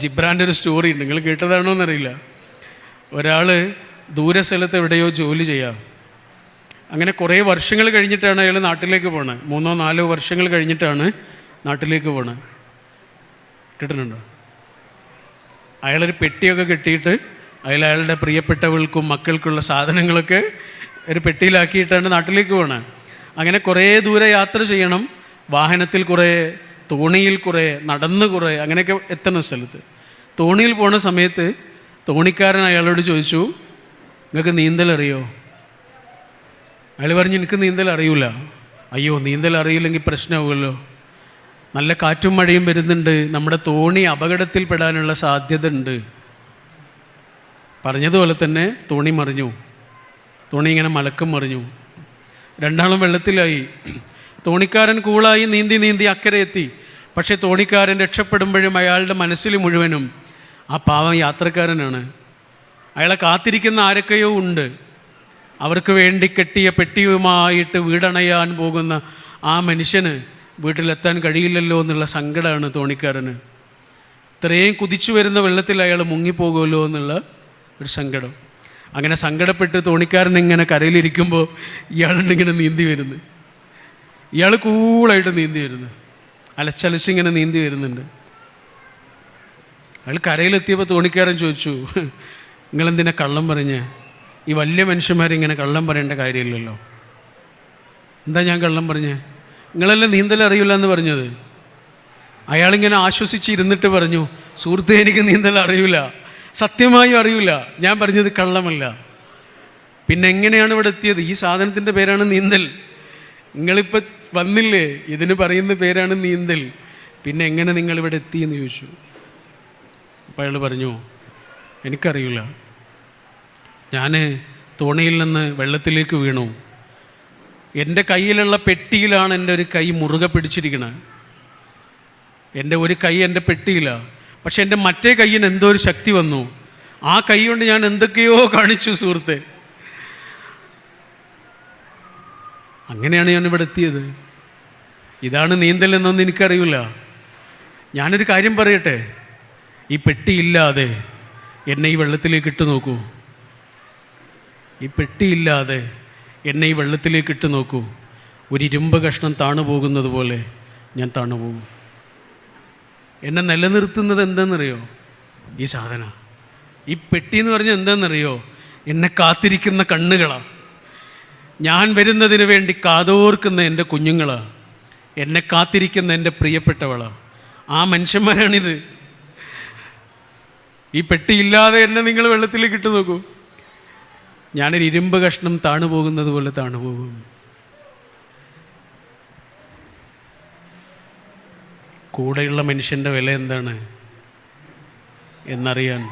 ജിബ്രാന്റെ ഒരു സ്റ്റോറി ഉണ്ട്. നിങ്ങൾ കേട്ടതാണോ എന്നറിയില്ല. ഒരാൾ ദൂരെ സ്ഥലത്ത് എവിടെയോ ജോലി ചെയ്യാം. അങ്ങനെ കുറേ വർഷങ്ങൾ കഴിഞ്ഞിട്ടാണ് അയാൾ നാട്ടിലേക്ക് പോണത്. മൂന്നോ നാലോ വർഷങ്ങൾ കഴിഞ്ഞിട്ടാണ് നാട്ടിലേക്ക് പോണത്. കിട്ടുന്നുണ്ടോ അയാളൊരു പെട്ടിയൊക്കെ കെട്ടിയിട്ട് അയാൾ അയാളുടെ പ്രിയപ്പെട്ടവൾക്കും മക്കൾക്കുള്ള സാധനങ്ങളൊക്കെ ഒരു പെട്ടിയിലാക്കിയിട്ടാണ് നാട്ടിലേക്ക് പോണത്. അങ്ങനെ കുറേ ദൂരെ യാത്ര ചെയ്യണം. വാഹനത്തിൽ കുറേ തോണിയിൽ കുറേ നടന്ന് കുറേ അങ്ങനെയൊക്കെ എത്തണ സ്ഥലത്ത്. തോണിയിൽ പോണ സമയത്ത് തോണിക്കാരൻ അയാളോട് ചോദിച്ചു നിങ്ങൾക്ക് നീന്തൽ അറിയോ അയാൾ പറഞ്ഞു എനിക്ക് നീന്തൽ അറിയില്ല അയ്യോ നീന്തൽ അറിയില്ലെങ്കിൽ പ്രശ്നമാവുമല്ലോ നല്ല കാറ്റും മഴയും വരുന്നുണ്ട്. നമ്മുടെ തോണി അപകടത്തിൽപ്പെടാനുള്ള സാധ്യത ഉണ്ട് പറഞ്ഞതുപോലെ തന്നെ തോണി മറിഞ്ഞു. തോണി ഇങ്ങനെ മലക്കം മറിഞ്ഞു. രണ്ടാളും വെള്ളത്തിലായി. തോണിക്കാരൻ കൂളായി നീന്തി നീന്തി അക്കരെ എത്തി. പക്ഷേ തോണിക്കാരൻ രക്ഷപ്പെടുമ്പോഴും അയാളുടെ മനസ്സിൽ മുഴുവനും ആ പാവം യാത്രക്കാരനാണ്. അയാളെ കാത്തിരിക്കുന്ന ആരൊക്കെയോ ഉണ്ട്. അവർക്ക് വേണ്ടി കെട്ടിയ പെട്ടിയുമായിട്ട് വീടണയാൻ പോകുന്ന ആ മനുഷ്യന് വീട്ടിലെത്താൻ കഴിയില്ലല്ലോ എന്നുള്ള സങ്കടമാണ് തോണിക്കാരന്. ഇത്രയും കുതിച്ചു വരുന്ന വെള്ളത്തിൽ അയാൾ മുങ്ങിപ്പോകുമല്ലോ എന്നുള്ള ഒരു സങ്കടം. അങ്ങനെ സങ്കടപ്പെട്ട് തോണിക്കാരൻ ഇങ്ങനെ കരയിലിരിക്കുമ്പോൾ ഇയാളുണ്ടിങ്ങനെ നീന്തി വരുന്നു. ഇയാൾ കൂളായിട്ട് നീന്തി വരുന്നു. അലച്ചലച്ചിങ്ങനെ നീന്തി വരുന്നുണ്ട്. അയാൾ കരയിലെത്തിയപ്പോൾ തോണിക്കാരൻ ചോദിച്ചു നിങ്ങളെന്തിനാ കള്ളം പറഞ്ഞ്? ഈ വലിയ മനുഷ്യന്മാരിങ്ങനെ കള്ളം പറയേണ്ട കാര്യമില്ലല്ലോ. എന്താ ഞാൻ കള്ളം പറഞ്ഞേ? നിങ്ങളെല്ലാം നീന്തൽ അറിയില്ല എന്ന് പറഞ്ഞത്? അയാളിങ്ങനെ ആശ്വസിച്ചിരുന്നിട്ട് പറഞ്ഞു സുഹൃത്തെ എനിക്ക് നീന്തൽ അറിയില്ല. സത്യമായും അറിയില്ല. ഞാൻ പറഞ്ഞത് കള്ളമല്ല. പിന്നെ എങ്ങനെയാണ് ഇവിടെ എത്തിയത്? ഈ സാധനത്തിന്റെ പേരാണ് നീന്തൽ. നിങ്ങളിപ്പോൾ വന്നില്ലേ? ഇതിന് പറയുന്ന പേരാണ് നീന്തൽ. പിന്നെ എങ്ങനെ നിങ്ങളിവിടെ എത്തി എത്തിയെന്ന് ചോദിച്ചു. അപ്പോൾ അയാൾ പറഞ്ഞു എനിക്കറിയില്ല ഞാൻ തോണിയിൽ നിന്ന് വെള്ളത്തിലേക്ക് വീണു. എന്റെ കയ്യിലുള്ള പെട്ടിയിലാണ് എന്റെ ഒരു കൈ മുറുകെ പിടിച്ചിരിക്കുന്നത് എന്റെ ഒരു കൈ എന്റെ പെട്ടിയിലാണ് പക്ഷെ എന്റെ മറ്റേ കയ്യിന് എന്തോ ഒരു ശക്തി വന്നു. ആ കൈ കൊണ്ട് ഞാൻ എന്തൊക്കെയോ കാണിച്ചു സുഹൃത്തെ. അങ്ങനെയാണ് ഞാൻ ഇവിടെ എത്തിയത്. ഇതാണ് നീന്തൽ എന്നൊന്നും എനിക്കറിയില്ല ഞാനൊരു കാര്യം പറയട്ടെ? ഈ പെട്ടിയില്ലാതെ എന്നെ ഈ വെള്ളത്തിലേക്ക് ഇട്ട് നോക്കൂ. ഈ പെട്ടിയില്ലാതെ എന്നെ ഈ വെള്ളത്തിലേക്ക് ഇട്ട് നോക്കൂ. ഒരു ഇരുമ്പ് കഷ്ണം താണു പോകുന്നത് പോലെ ഞാൻ താണു പോകും. എന്നെ നിലനിർത്തുന്നത് എന്താണെന്നറിയോ ഈ സാധന. ഈ പെട്ടി എന്ന് പറഞ്ഞാൽ എന്താണെന്നറിയോ എന്നെ കാത്തിരിക്കുന്ന കണ്ണുകളാണ് ഞാൻ വരുന്നതിന് വേണ്ടി കാതോർക്കുന്ന എന്റെ കുഞ്ഞുങ്ങളാണ് എന്നെ കാത്തിരിക്കുന്ന എന്റെ പ്രിയപ്പെട്ടവളാണ് ആ മനുഷ്യന്മാരാണിത്. ഈ പെട്ടി ഇല്ലാതെ എന്നെ നിങ്ങൾ വെള്ളത്തിലേക്ക് ഇട്ട് നോക്കൂ. ഞാനൊരു ഇരുമ്പ് കഷ്ണം താണു പോകുന്നത് പോലെ താണു പോകും. കൂടെയുള്ള മനുഷ്യന്റെ വില എന്താണ്? എന്നറിയാൻ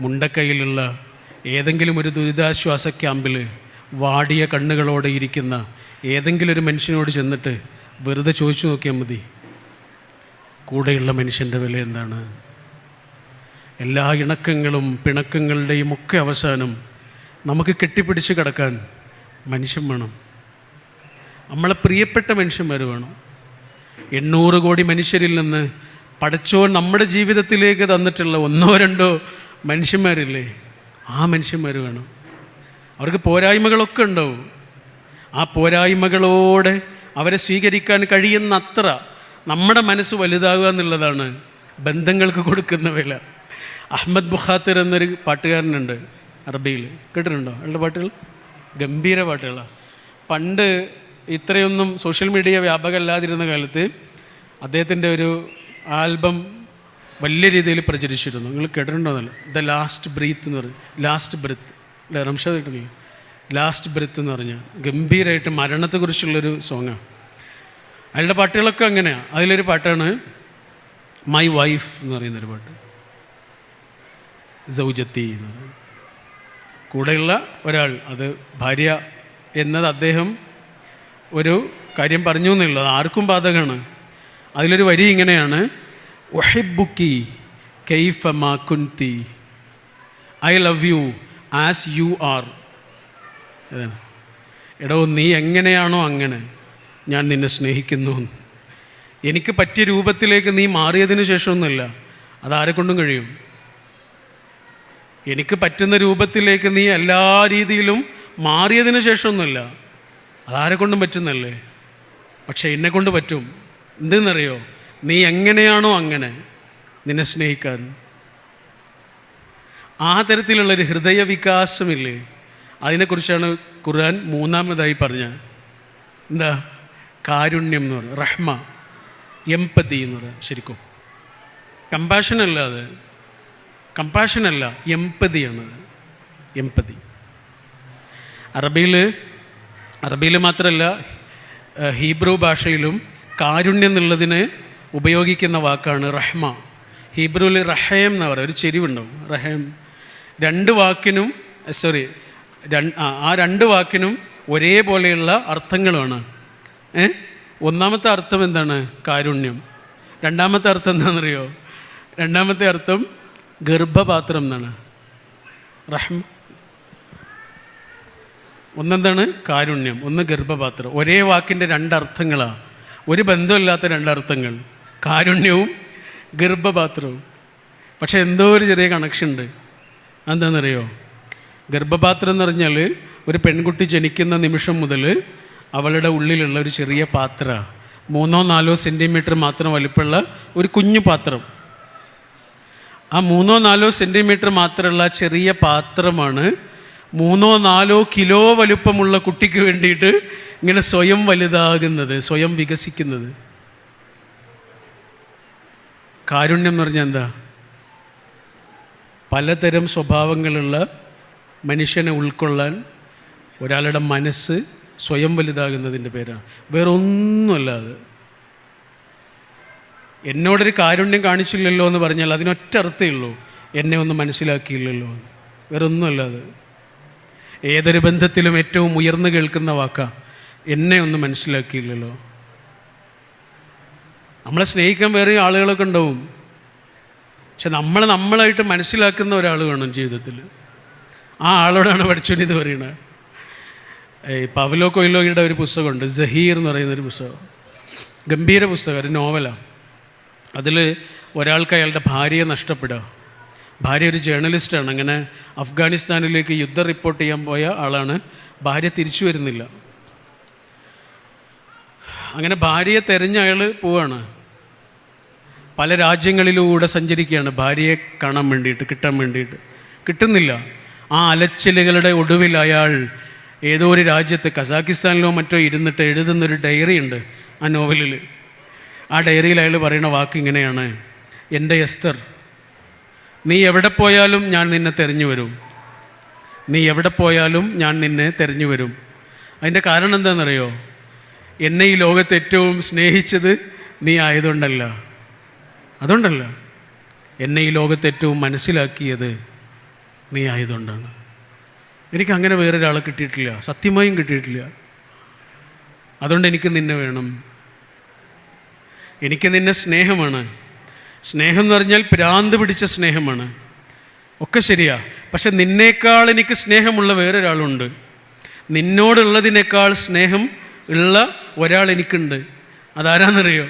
മുണ്ടക്കൈയിലുള്ള ഏതെങ്കിലും ഒരു ദുരിതാശ്വാസ ക്യാമ്പിൽ വാടിയ കണ്ണുകളോടെ ഇരിക്കുന്ന ഏതെങ്കിലും ഒരു മനുഷ്യനോട് ചെന്നിട്ട് വെറുതെ ചോദിച്ചു നോക്കിയാൽ മതി. കൂടെയുള്ള മനുഷ്യന്റെ വില എന്താണ്? എല്ലാ ഇണക്കങ്ങളും പിണക്കങ്ങളുടെയും ഒക്കെ അവസാനം നമുക്ക് കെട്ടിപ്പിടിച്ച് കിടക്കാൻ മനുഷ്യൻ വേണം. നമ്മളെ പ്രിയപ്പെട്ട മനുഷ്യന്മാർ വേണം. എണ്ണൂറ് കോടി മനുഷ്യരിൽ നിന്ന് പഠിച്ചോ നമ്മുടെ ജീവിതത്തിലേക്ക് തന്നിട്ടുള്ള ഒന്നോ രണ്ടോ മനുഷ്യന്മാരില്ലേ? ആ മനുഷ്യന്മാർ വേണം. അവർക്ക് പോരായ്മകളൊക്കെ ഉണ്ടാവും. ആ പോരായ്മകളോടെ അവരെ സ്വീകരിക്കാൻ കഴിയുന്നത്ര നമ്മുടെ മനസ്സ് വലുതാകുക എന്നുള്ളതാണ് ബന്ധങ്ങൾക്ക് കൊടുക്കുന്ന വില. അഹമ്മദ് ബുഖാത്തിർ എന്നൊരു പാട്ടുകാരനുണ്ട് അറബിയിൽ. കേട്ടിട്ടുണ്ടോ? അയാളുടെ പാട്ടുകൾ? ഗംഭീര പാട്ടുകളാണ് പണ്ട് ഇത്രയൊന്നും സോഷ്യൽ മീഡിയ വ്യാപകമല്ലാതിരുന്ന കാലത്ത് അദ്ദേഹത്തിന്റെ ഒരു ആൽബം വലിയ രീതിയിൽ പ്രചരിച്ചിരുന്നു. നിങ്ങൾ കേട്ടിട്ടുണ്ടോ എന്നല്ല ദ ലാസ്റ്റ് ബ്രീത്ത് എന്ന് പറയും. Last breath. അല്ലേ റംഷ കേട്ടില്ല ലാസ്റ്റ് ബ്രിത്ത് എന്ന് പറഞ്ഞാൽ ഗംഭീരമായിട്ട് മരണത്തെക്കുറിച്ചുള്ളൊരു സോങ്ങാണ് അയാളുടെ പാട്ടുകളൊക്കെ അങ്ങനെയാണ് അതിലൊരു പാട്ടാണ് മൈ വൈഫ് എന്ന് പറയുന്നൊരു പാട്ട്. സൗജത്തി കൂടെയുള്ള ഒരാൾ അത് ഭാര്യ എന്നത് അദ്ദേഹം ഒരു കാര്യം പറഞ്ഞു എന്നുള്ളത് ആർക്കും ബാധകമാണ്. അതിലൊരു വരി ഇങ്ങനെയാണ് ഒഹിബുക്കി കെയ്ഫ മാക്കുൻതി I love you as you are. എടോ നീ എങ്ങനെയാണോ അങ്ങനെ ഞാൻ നിന്നെ സ്നേഹിക്കുന്നു. എനിക്ക് പറ്റിയ രൂപത്തിലേക്ക് നീ മാറിയതിന് ശേഷമൊന്നുമില്ല അതാരെ കൊണ്ടും കഴിയും. എനിക്ക് പറ്റുന്ന രൂപത്തിലേക്ക് നീ എല്ലാ രീതിയിലും മാറിയതിന് ശേഷമൊന്നുമില്ല. അതാരെ കൊണ്ടും പറ്റുന്നല്ലേ പക്ഷേ എന്നെ കൊണ്ട് പറ്റും. എന്തെന്നറിയോ? നീ എങ്ങനെയാണോ അങ്ങനെ നിന്നെ സ്നേഹിക്കാൻ. ആ തരത്തിലുള്ളൊരു ഹൃദയ വികാസമില്ലേ അതിനെക്കുറിച്ചാണ് ഖുർആൻ മൂന്നാമതായി പറഞ്ഞ എന്താ? കാരുണ്യം എന്ന് പറയുന്നത് റഹ്മ എമ്പതി എന്ന് പറയുക ശരിക്കും. കമ്പാഷൻ അല്ല അല്ല എമ്പതിയാണത് എമ്പതി അറബിയിൽ അറബിയിൽ മാത്രമല്ല ഹീബ്രു ഭാഷയിലും കാരുണ്യം എന്നുള്ളതിന് ഉപയോഗിക്കുന്ന വാക്കാണ് റഹ്മ. ഹീബ്രുവിൽ റഹേം എന്ന് പറയുക ഒരു ചെരിവുണ്ടാവും. റഹേം രണ്ട് വാക്കിനും സോറി ആ രണ്ട് വാക്കിനും ഒരേപോലെയുള്ള അർത്ഥങ്ങളാണ്. ഏ ഒന്നാമത്തെ അർത്ഥം എന്താണ്? കാരുണ്യം. രണ്ടാമത്തെ അർത്ഥം എന്താണെന്നറിയോ? രണ്ടാമത്തെ അർത്ഥം ഗർഭപാത്രം എന്നാണ്. റഹ്മ. ഒന്നെന്താണ്? കാരുണ്യം. ഒന്ന് ഗർഭപാത്രം. ഒരേ വാക്കിന്റെ രണ്ടർത്ഥങ്ങളാണ് ഒരു ബന്ധമില്ലാത്ത രണ്ടർത്ഥങ്ങൾ. കാരുണ്യവും ഗർഭപാത്രവും. പക്ഷെ എന്തോ ഒരു ചെറിയ കണക്ഷൻ ഉണ്ട്. എന്താണെന്നറിയോ ഗർഭപാത്രം എന്ന് പറഞ്ഞാൽ ഒരു പെൺകുട്ടി ജനിക്കുന്ന നിമിഷം മുതൽ അവളുടെ ഉള്ളിലുള്ള ഒരു ചെറിയ പാത്ര മൂന്നോ നാലോ സെന്റിമീറ്റർ മാത്രം വലിപ്പമുള്ള ഒരു കുഞ്ഞു പാത്രം. ആ മൂന്നോ നാലോ സെന്റിമീറ്റർ മാത്രമുള്ള ചെറിയ പാത്രമാണ്. മൂന്നോ നാലോ കിലോ വലുപ്പമുള്ള കുട്ടിക്ക് വേണ്ടിയിട്ട് ഇങ്ങനെ സ്വയം വലുതാകുന്നത് സ്വയം വികസിക്കുന്നത്. കാരുണ്യം എന്ന് പറഞ്ഞാൽ എന്താ? പലതരം സ്വഭാവങ്ങളുള്ള മനുഷ്യനെ ഉൾക്കൊള്ളാൻ ഒരാളുടെ മനസ്സ് സ്വയം വലുതാകുന്നതിന്റെ പേരാണ്. വേറൊന്നുമല്ല അത് എന്നോടൊരു കാരുണ്യം കാണിച്ചില്ലല്ലോ എന്ന് പറഞ്ഞാൽ അതിനൊറ്റ അർത്ഥമേ ഉള്ളൂ. എന്നെ ഒന്നും മനസ്സിലാക്കിയില്ലല്ലോ. വേറൊന്നുമല്ല അത്. ഏതൊരു ബന്ധത്തിലും ഏറ്റവും ഉയർന്നു കേൾക്കുന്ന വാക്കാ എന്നെ ഒന്നും മനസ്സിലാക്കിയില്ലല്ലോ. നമ്മളെ സ്നേഹിക്കാൻ വേറെ ആളുകളൊക്കെ ഉണ്ടാവും. പക്ഷെ നമ്മൾ നമ്മളായിട്ട് മനസ്സിലാക്കുന്ന ഒരാൾ വേണം ജീവിതത്തിൽ. ആ ആളോടാണ് പഠിച്ചോൻ ഇത് പറയുന്നത് ഈ പവലോ കൊയിലോയുടെ ഒരു പുസ്തകമുണ്ട്. ജഹീർ എന്ന് പറയുന്ന ഒരു പുസ്തകം. ഗംഭീര പുസ്തകം ഒരു നോവലാണ് അതിൽ ഒരാൾക്ക് അയാളുടെ ഭാര്യയെ നഷ്ടപ്പെടുക. ഭാര്യ ഒരു ജേർണലിസ്റ്റാണ്. അങ്ങനെ അഫ്ഗാനിസ്ഥാനിലേക്ക് യുദ്ധം റിപ്പോർട്ട് ചെയ്യാൻ പോയ ആളാണ്. ഭാര്യ തിരിച്ചു വരുന്നില്ല. അങ്ങനെ ഭാര്യയെ തെരഞ്ഞ അയാൾ പോവാണ്. പല രാജ്യങ്ങളിലൂടെ സഞ്ചരിക്കുകയാണ്. ഭാര്യയെ കാണാൻ വേണ്ടിയിട്ട് കിട്ടാൻ വേണ്ടിയിട്ട്. കിട്ടുന്നില്ല. ആ അലച്ചിലുകളുടെ ഒടുവിൽ അയാൾ ഏതോ ഒരു രാജ്യത്ത് കസാക്കിസ്ഥാനിലോ മറ്റോ ഇരുന്നിട്ട് എഴുതുന്നൊരു ഡയറി ഉണ്ട് ആ നോവലിൽ ആ ഡയറിയിൽ അയാൾ പറയുന്ന വാക്ക് ഇങ്ങനെയാണ്. എന്റെ എസ്തർ നീ എവിടെ പോയാലും ഞാൻ നിന്നെ തെരഞ്ഞു വരും. നീ എവിടെ പോയാലും ഞാൻ നിന്നെ തെരഞ്ഞു വരും. അതിന്റെ കാരണം എന്താണെന്നറിയോ? എന്നെ ഈ ലോകത്ത് ഏറ്റവും സ്നേഹിച്ചത് നീ ആയതുകൊണ്ടല്ല. അതുകൊണ്ടല്ല. എന്നെ ഈ ലോകത്ത് ഏറ്റവും മനസ്സിലാക്കിയത് നീ ആയതുകൊണ്ടാണ്. എനിക്ക് അങ്ങനെ വേറൊരാളെ കിട്ടിയിട്ടില്ല. സത്യമായും കിട്ടിയിട്ടില്ല. അതുകൊണ്ട് എനിക്ക് നിന്നെ വേണം. എനിക്ക് നിന്നെ സ്നേഹമാണ്. സ്നേഹം എന്ന് പറഞ്ഞാൽ പ്രാന്ത് പിടിച്ച സ്നേഹമാണ്. ഒക്കെ ശരിയാ. പക്ഷെ നിന്നേക്കാൾ എനിക്ക് സ്നേഹമുള്ള വേറൊരാളുണ്ട്. നിന്നോടുള്ളതിനേക്കാൾ സ്നേഹം ഉള്ള ഒരാൾ എനിക്കുണ്ട്. അതാരാന്നറിയോ?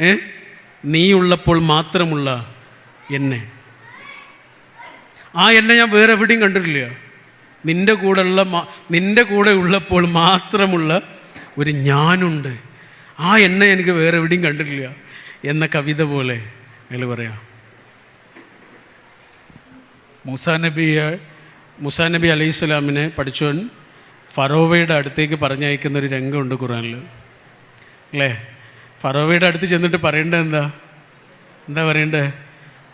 ഏ? നീ ഉള്ളപ്പോൾ മാത്രമുള്ള എന്നെ. ആ എന്നെ ഞാൻ വേറെ എവിടെയും കണ്ടിട്ടില്ല. നിന്റെ കൂടെയുള്ള നിന്റെ കൂടെ ഉള്ളപ്പോൾ മാത്രമുള്ള ഒരു ഞാനുണ്ട്. ആ എന്നെ എനിക്ക് വേറെ എവിടെയും കണ്ടിട്ടില്ല എന്ന കവിത പോലെ അയാൾ പറയാം. മൂസാ നബിയെ മുസാ നബി അലൈഹി സ്വലാമിനെ പഠിച്ചവൻ ഫറോവയുടെ അടുത്തേക്ക് പറഞ്ഞയക്കുന്ന ഒരു രംഗമുണ്ട് ഖുറാനിൽ അല്ലേ? ഫറോവയുടെ അടുത്ത് ചെന്നിട്ട് പറയേണ്ടത് എന്താ? എന്താ പറയേണ്ടത്?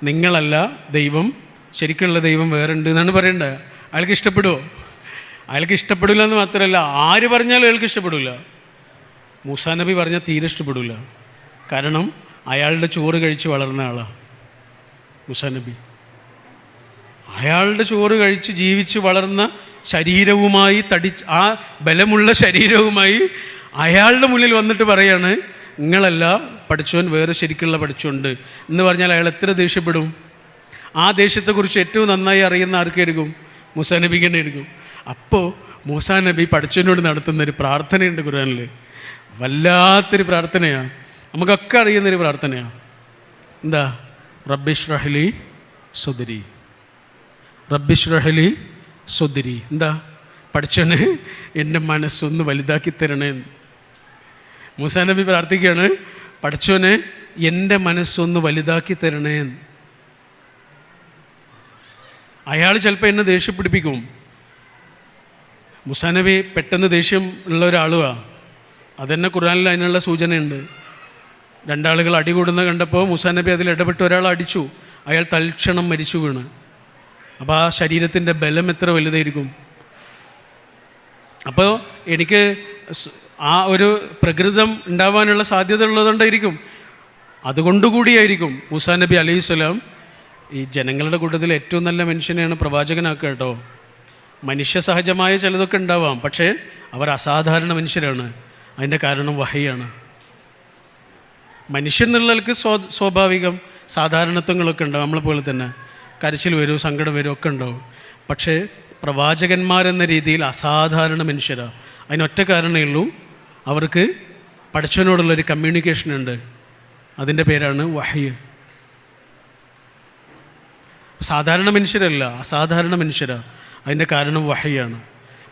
നിങ്ങളല്ല ദൈവം ശരിക്കുള്ള ദൈവം വേറെ ഉണ്ട് എന്നാണ് പറയേണ്ടത്. അയാൾക്ക് ഇഷ്ടപ്പെടുമോ അയാൾക്ക് ഇഷ്ടപ്പെടില്ല എന്ന് മാത്രമല്ല ആര് പറഞ്ഞാലും അയാൾക്ക് ഇഷ്ടപ്പെടില്ല. മൂസാ നബി പറഞ്ഞാൽ തീരെ ഇഷ്ടപ്പെടില്ല കാരണം അയാളുടെ ചോറ് കഴിച്ച് വളർന്ന ആളാണ് മൂസാ നബി അയാളുടെ ചോറ് കഴിച്ച് ജീവിച്ച് വളർന്ന ശരീരവുമായി തടി ആ ബലമുള്ള ശരീരവുമായി അയാളുടെ മുന്നിൽ വന്നിട്ട് പറയാണ് നിങ്ങളല്ല പഠിച്ചവൻ വേറെ ശരിക്കുള്ള പഠിച്ചുണ്ട് എന്ന് പറഞ്ഞാൽ അയാൾ എത്ര ദേഷ്യപ്പെടും? ആ ദേഷ്യത്തെക്കുറിച്ച് ഏറ്റവും നന്നായി അറിയുന്ന ആർക്കായിരിക്കും മൂസാ നബിക്ക് തന്നെ ആയിരിക്കും. അപ്പോൾ മൂസാ നബി പഠിച്ചവനോട് നടത്തുന്ന ഒരു പ്രാർത്ഥനയുണ്ട് ഖുർആനിൽ വല്ലാത്തൊരു പ്രാർത്ഥനയാണ്. നമുക്കൊക്കെ അറിയുന്നൊരു പ്രാർത്ഥനയാണ്. എന്താ? റബ്ബിഷ് റഹലി സുദരി. റബ്ബിഷ് റഹലി സുദരി. എന്താ? പഠിച്ചോനെ എന്റെ മനസ്സൊന്ന് വലുതാക്കി തരണേ. മൂസാ നബി പ്രാർത്ഥിക്കുകയാണ് പഠിച്ചോനെ എന്റെ മനസ്സൊന്ന് വലുതാക്കി തരണേ. അയാൾ ചിലപ്പോൾ എന്നെ ദേഷ്യം പിടിപ്പിക്കും നബി പെട്ടെന്ന് ദേഷ്യം ഉള്ള ഒരാളുമാണ് അതെന്നെ ഖുറാനിൽ അതിനുള്ള സൂചനയുണ്ട്. രണ്ടാളുകൾ അടികൂടുന്ന കണ്ടപ്പോൾ മുസാ നബി അതിൽ ഇടപെട്ട് ഒരാൾ അടിച്ചു. അയാൾ തൽക്ഷണം മരിച്ചു വീണ്. അപ്പോൾ ആ ശരീരത്തിന്റെ ബലം എത്ര വലുതായിരിക്കും? അപ്പോൾ എനിക്ക് ആ ഒരു പ്രകൃതം ഉണ്ടാവാനുള്ള സാധ്യത ഉള്ളതുകൊണ്ടായിരിക്കും അതുകൊണ്ടുകൂടിയായിരിക്കും മുസാ നബി അലൈഹി സ്വലാം ഈ ജനങ്ങളുടെ കൂട്ടത്തിൽ ഏറ്റവും നല്ല മനുഷ്യനെയാണ് പ്രവാചകനാക്കുക കേട്ടോ. മനുഷ്യ സഹജമായ ചിലതൊക്കെ ഉണ്ടാവാം. പക്ഷേ അവർ അസാധാരണ മനുഷ്യരാണ്. അതിന്റെ കാരണം വഹയാണ്. മനുഷ്യൻ എന്നുള്ളവർക്ക് സ്വ സ്വാഭാവികം സാധാരണത്വങ്ങളൊക്കെ ഉണ്ടാവും. നമ്മളെ പോലെ തന്നെ കരച്ചിൽ വരും സങ്കടം വരും ഒക്കെ ഉണ്ടാവും. പക്ഷേ പ്രവാചകന്മാരെന്ന രീതിയിൽ അസാധാരണ മനുഷ്യരാണ് അതിനൊറ്റ കാരണമേ ഉള്ളൂ. അവർക്ക് പഠിച്ചവനോടുള്ളൊരു കമ്മ്യൂണിക്കേഷൻ ഉണ്ട്. അതിന്റെ പേരാണ് വഹയ്. സാധാരണ മനുഷ്യരല്ല അസാധാരണ മനുഷ്യരാണ് അതിന്റെ കാരണം വഹയാണ്.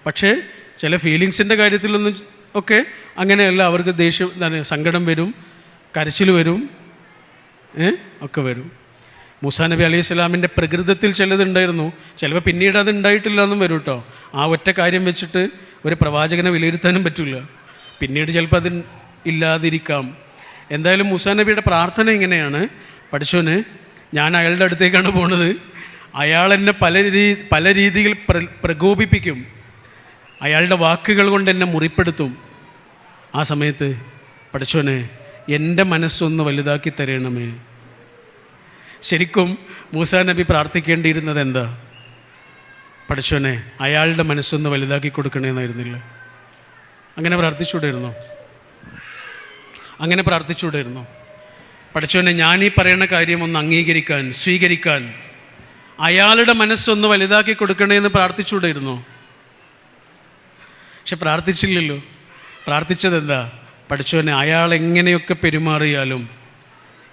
പക്ഷേ ചില ഫീലിങ്സിന്റെ കാര്യത്തിലൊന്നും ഒക്കെ അങ്ങനെയല്ല അവർക്ക് ദേഷ്യം എന്താണ് സങ്കടം വരും കരച്ചിൽ വരും ഒക്കെ വരും. മൂസാ നബി അലൈഹി സ്വലാമിന്റെ പ്രകൃതത്തിൽ ചിലതുണ്ടായിരുന്നു ചിലപ്പോൾ പിന്നീട് അത് ഉണ്ടായിട്ടില്ല എന്നും വരും കേട്ടോ ആ ഒറ്റ കാര്യം വെച്ചിട്ട് ഒരു പ്രവാചകനെ വിലയിരുത്താനും പറ്റില്ല പിന്നീട് ചിലപ്പോൾ അത് ഇല്ലാതിരിക്കാം. എന്തായാലും മൂസാ നബിയുടെ പ്രാർത്ഥന ഇങ്ങനെയാണ്. പഠിച്ചോന് ഞാൻ അയാളുടെ അടുത്തേക്കാണ് പോണത്. അയാൾ എന്നെ പല രീ പല രീതിയിൽ പ്ര പ്രകോപിപ്പിക്കും. അയാളുടെ വാക്കുകൾ കൊണ്ട് എന്നെ മുറിപ്പെടുത്തും. ആ സമയത്ത് പഠിച്ചോനെ എന്റെ മനസ്സൊന്ന് വലുതാക്കി തരണമേ. ശരിക്കും മൂസാ നബി പ്രാർത്ഥിക്കേണ്ടിയിരുന്നത് എന്താ പഠിച്ചോനെ അയാളുടെ മനസ്സൊന്ന് വലുതാക്കി കൊടുക്കണേന്നായിരുന്നില്ല. അങ്ങനെ പ്രാർത്ഥിച്ചുകൂടായിരുന്നോ അങ്ങനെ പ്രാർത്ഥിച്ചുകൂടായിരുന്നോ പഠിച്ചോനെ ഞാൻ ഈ പറയുന്ന കാര്യം ഒന്ന് അംഗീകരിക്കാൻ സ്വീകരിക്കാൻ അയാളുടെ മനസ്സൊന്ന് വലുതാക്കി കൊടുക്കണേ എന്ന് പ്രാർത്ഥിച്ചുകൂടായിരുന്നോ പക്ഷെ പ്രാർത്ഥിച്ചില്ലല്ലോ. പ്രാർത്ഥിച്ചത് എന്താ പഠിച്ചവനെ അയാൾ എങ്ങനെയൊക്കെ പെരുമാറിയാലും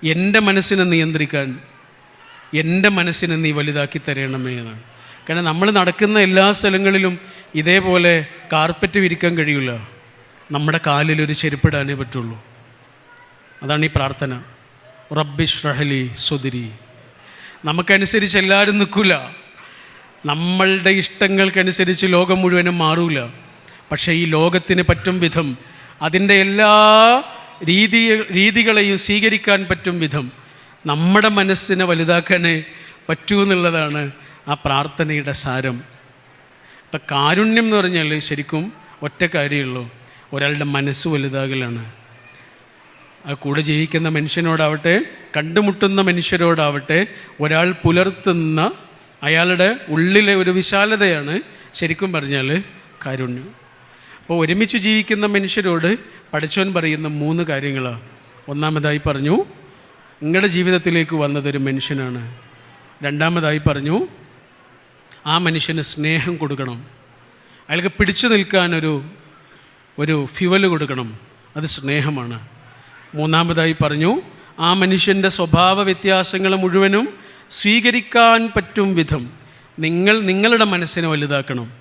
എന്റെ മനസ്സിനെ നിയന്ത്രിക്കാൻ എന്റെ മനസ്സിനെ നീ വലുതാക്കി തരണമേ എന്നാണ്. കാരണം നമ്മൾ നടക്കുന്ന എല്ലാ സ്ഥലങ്ങളിലും ഇതേപോലെ കാർപ്പറ്റ് വിരിക്കാൻ കഴിയില്ല നമ്മുടെ കാലിലൊരു ചെരുപ്പിടാനേ പറ്റുള്ളൂ. അതാണ് ഈ പ്രാർത്ഥന. റബ്ബിഷ് റഹലി സുതിരി നമുക്കനുസരിച്ച് എല്ലാവരും നിൽക്കില്ല നമ്മളുടെ ഇഷ്ടങ്ങൾക്കനുസരിച്ച് ലോകം മുഴുവനും മാറൂല. പക്ഷേ ഈ ലോകത്തിന് പറ്റും വിധം അതിന്റെ എല്ലാ രീതി രീതികളെയും സ്വീകരിക്കാൻ പറ്റും വിധം നമ്മുടെ മനസ്സിനെ വലുതാക്കാനേ പറ്റൂ എന്നുള്ളതാണ് ആ പ്രാർത്ഥനയുടെ സാരം. ഇപ്പം കാരുണ്യം എന്ന് പറഞ്ഞാൽ ശരിക്കും ഒറ്റ കാര്യമുള്ളൂ ഒരാളുടെ മനസ്സ് വലുതാകലാണ്. ആ കൂടെ ജീവിക്കുന്ന മനുഷ്യനോടാവട്ടെ കണ്ടുമുട്ടുന്ന മനുഷ്യരോടാവട്ടെ ഒരാൾ പുലർത്തുന്ന അയാളുടെ ഉള്ളിലെ ഒരു വിശാലതയാണ് ശരിക്കും പറഞ്ഞാൽ കാരുണ്യം. അപ്പോൾ ഒരുമിച്ച് ജീവിക്കുന്ന മനുഷ്യരോട് പഠിച്ചോൻ പറയുന്ന മൂന്ന് കാര്യങ്ങൾ ഒന്നാമതായി പറഞ്ഞു നിങ്ങളുടെ ജീവിതത്തിലേക്ക് വന്നതൊരു മനുഷ്യനാണ്. രണ്ടാമതായി പറഞ്ഞു ആ മനുഷ്യന് സ്നേഹം കൊടുക്കണം. അയാൾക്ക് പിടിച്ചു നിൽക്കാനൊരു ഒരു ഫ്യുവൽ കൊടുക്കണം. അത് സ്നേഹമാണ്. മൂന്നാമതായി പറഞ്ഞു ആ മനുഷ്യന്റെ സ്വഭാവ വ്യത്യാസങ്ങൾ മുഴുവനും സ്വീകരിക്കാൻ പറ്റും വിധം നിങ്ങൾ നിങ്ങളുടെ മനസ്സിനെ വലുതാക്കണം.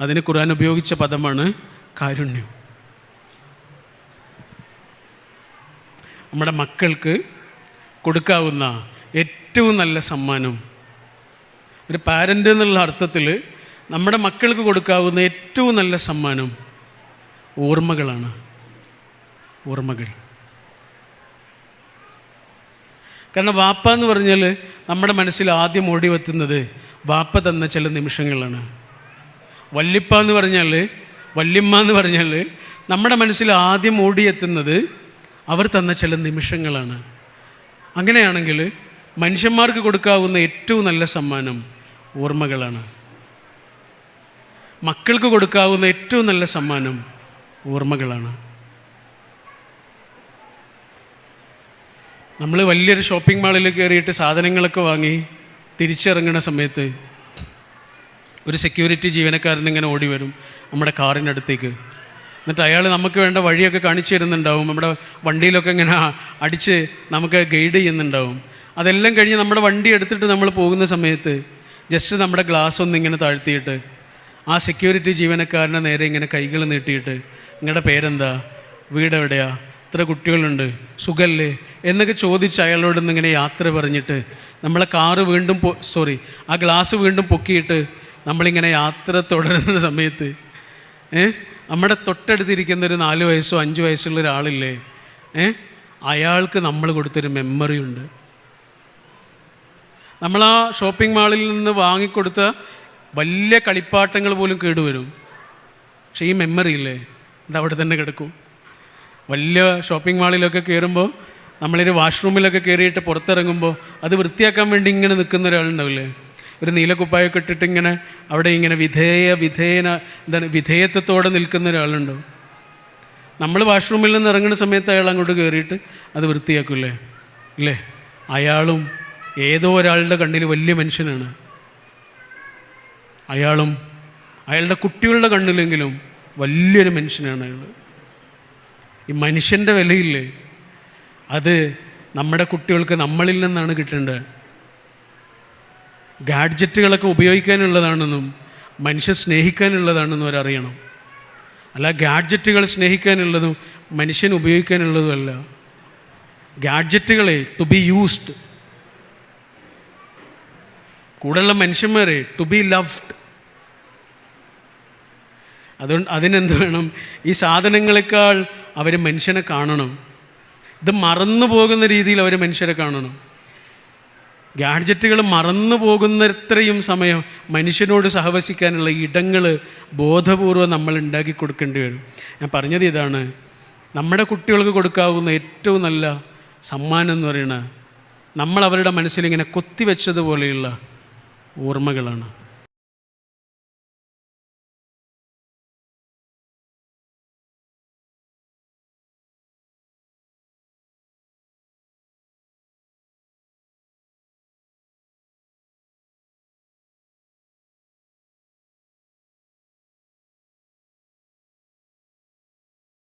അതിന് ഖുർആൻ ഉപയോഗിച്ച പദമാണ് കാരുണ്യം. നമ്മുടെ മക്കൾക്ക് കൊടുക്കാവുന്ന ഏറ്റവും നല്ല സമ്മാനം. ഒരു പാരന്റ് എന്നുള്ള അർത്ഥത്തിൽ നമ്മുടെ മക്കൾക്ക് കൊടുക്കാവുന്ന ഏറ്റവും നല്ല സമ്മാനം ഓർമ്മകളാണ്. ഓർമ്മകൾ. കാരണം വാപ്പ എന്ന് പറഞ്ഞാൽ നമ്മുടെ മനസ്സിൽ ആദ്യം ഓടി വെത്തുന്നത് വാപ്പ തന്ന ചില നിമിഷങ്ങളാണ്. വല്ലിപ്പ എന്ന് പറഞ്ഞാൽ വല്യമ്മ എന്ന് പറഞ്ഞാൽ നമ്മുടെ മനസ്സിൽ ആദ്യം ഓടിയെത്തുന്നത് അവർ തന്ന ചില നിമിഷങ്ങളാണ്. അങ്ങനെയാണെങ്കിൽ മനുഷ്യന്മാർക്ക് കൊടുക്കാവുന്ന ഏറ്റവും നല്ല സമ്മാനം ഓർമ്മകളാണ്. മക്കൾക്ക് കൊടുക്കാവുന്ന ഏറ്റവും നല്ല സമ്മാനം ഓർമ്മകളാണ്. നമ്മൾ വലിയൊരു ഷോപ്പിംഗ് മാളിൽ കയറിയിട്ട് സാധനങ്ങളൊക്കെ വാങ്ങി തിരിച്ചിറങ്ങുന്ന സമയത്ത് ഒരു സെക്യൂരിറ്റി ജീവനക്കാരൻ ഇങ്ങനെ ഓടി വരും. നമ്മുടെ കാറിന്റെ അടുത്തേക്ക്. എന്നിട്ട് അയാൾ നമുക്ക് വേണ്ട വഴിയൊക്കെ കാണിച്ചു തരുന്നുണ്ടാവും. നമ്മുടെ വണ്ടിയിലൊക്കെ ഇങ്ങനെ അടിച്ച് നമുക്ക് ഗൈഡ് ചെയ്യുന്നുണ്ടാവും. അതെല്ലാം കഴിഞ്ഞ് നമ്മുടെ വണ്ടി എടുത്തിട്ട് നമ്മൾ പോകുന്ന സമയത്ത് ജസ്റ്റ് നമ്മുടെ ഗ്ലാസ് ഒന്ന് ഇങ്ങനെ താഴ്ത്തിയിട്ട് ആ സെക്യൂരിറ്റി ജീവനക്കാരനെ നേരെ ഇങ്ങനെ കൈകൾ നീട്ടിയിട്ട് നിങ്ങളുടെ പേരെന്താ? വീട് എവിടെയാ? ഇത്ര കുട്ടികളുണ്ട്. സുഖല്ലേ? എന്നൊക്കെ ചോദിച്ച് അയാളോട് ഇങ്ങനെ യാത്ര പറഞ്ഞിട്ട് നമ്മളെ കാറ് വീണ്ടും സോറി ആ ഗ്ലാസ് വീണ്ടും പൊക്കിയിട്ട് നമ്മളിങ്ങനെ യാത്ര തുടരുന്ന സമയത്ത് ഏ? നമ്മുടെ തൊട്ടടുത്തിരിക്കുന്ന ഒരു നാല് വയസ്സോ അഞ്ച് വയസ്സുള്ള ഒരാളില്ലേ? ഏ? അയാൾക്ക് നമ്മൾ കൊടുത്തൊരു മെമ്മറി ഉണ്ട്. നമ്മൾ ആ ഷോപ്പിംഗ് മാളിൽ നിന്ന് വാങ്ങിക്കൊടുത്ത വലിയ കളിപ്പാട്ടങ്ങൾ പോലും കേടുവരും. പക്ഷേ ഈ മെമ്മറി ഇല്ലേ? ഇത് അവിടെ തന്നെ കിടക്കും. വലിയ ഷോപ്പിംഗ് മാളിലൊക്കെ കയറുമ്പോൾ നമ്മളൊരു വാഷ്റൂമിലൊക്കെ കയറിയിട്ട് പുറത്തിറങ്ങുമ്പോൾ അത് വൃത്തിയാക്കാൻ വേണ്ടി ഇങ്ങനെ നിൽക്കുന്ന ഒരാളുണ്ടാവില്ലേ? ഒരു നീലക്കുപ്പായൊക്കെ ഇട്ടിട്ട് ഇങ്ങനെ അവിടെ ഇങ്ങനെ വിധേയ വിധേയന എന്താണ് വിധേയത്വത്തോടെ നിൽക്കുന്ന ഒരാളുണ്ടോ? നമ്മൾ വാഷ്റൂമിൽ നിന്ന് ഇറങ്ങുന്ന സമയത്ത് അയാൾ അങ്ങോട്ട് കയറിയിട്ട് അത് വൃത്തിയാക്കില്ലേ? ഇല്ലേ? അയാളും ഏതോ ഒരാളുടെ കണ്ണിൽ വലിയ മനുഷ്യനാണ്. അയാളും അയാളുടെ കുട്ടികളുടെ കണ്ണിലെങ്കിലും വലിയൊരു മനുഷ്യനാണ് അയാൾ. ഈ മനുഷ്യന്റെ വിലയില്ലേ? അത് നമ്മുടെ കുട്ടികൾക്ക് നമ്മളിൽ നിന്നാണ് കിട്ടേണ്ടത്. ഗാഡ്ജറ്റുകളൊക്കെ ഉപയോഗിക്കാനുള്ളതാണെന്നും മനുഷ്യ സ്നേഹിക്കാനുള്ളതാണെന്നും അവരറിയണം അല്ല ഗാഡ്ജറ്റുകൾ സ്നേഹിക്കാനുള്ളതും മനുഷ്യൻ ഉപയോഗിക്കാനുള്ളതുമല്ല. ഗാഡ്ജറ്റുകളെ ടു ബി യൂസ്ഡ് കൂടെയുള്ള മനുഷ്യന്മാരെ ടു ബി ലവ്ഡ് അതുകൊണ്ട് അതിനെന്ത് വേണം? ഈ സാധനങ്ങളെക്കാൾ അവർ മനുഷ്യനെ കാണണം. ഇത് മറന്നു പോകുന്ന രീതിയിൽ അവർ മനുഷ്യരെ കാണണം. ഗാഡ്ജറ്റുകൾ മറന്നു പോകുന്നത്രയും സമയം മനുഷ്യനോട് സഹവസിക്കാനുള്ള ഇടങ്ങൾ ബോധപൂർവം നമ്മൾ ഉണ്ടാക്കി കൊടുക്കേണ്ടി വരും. ഞാൻ പറഞ്ഞത് ഇതാണ്. നമ്മുടെ കുട്ടികൾക്ക് കൊടുക്കാവുന്ന ഏറ്റവും നല്ല സമ്മാനം എന്ന് പറയുന്നത് നമ്മൾ അവരുടെ മനസ്സിൽ ഇങ്ങനെ കൊത്തിവെച്ചതുപോലെയുള്ള ഓർമ്മകളാണ്.